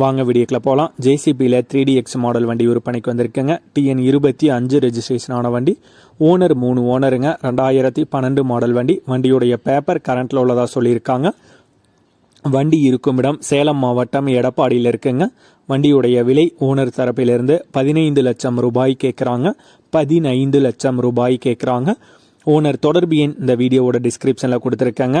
வாங்க வீடியோக்கில் போகலாம் ஜேசிபியில் த்ரீ டி எக்ஸ் மாடல் வண்டி விற்பனைக்கு வந்திருக்குங்க. டிஎன் இருபத்தி அஞ்சு ரெஜிஸ்ட்ரேஷனான வண்டி. ஓனர் மூணு ஓனருங்க ரெண்டாயிரத்தி பன்னெண்டு மாடல் வண்டி. வண்டியுடைய பேப்பர் கரண்ட்டில் உள்ளதாக சொல்லியிருக்காங்க. வண்டி இருக்கும் இடம் சேலம் மாவட்டம் எடப்பாடியில் இருக்குங்க. வண்டியுடைய விலை ஓனர் தரப்பிலிருந்து பதினைந்து லட்சம் ரூபாய் கேட்குறாங்க பதினைந்து லட்சம் ரூபாய் கேட்குறாங்க ஓனர் தொடர்பு எண் இந்த வீடியோவோட டிஸ்கிரிப்ஷனில் கொடுத்துருக்கேங்க.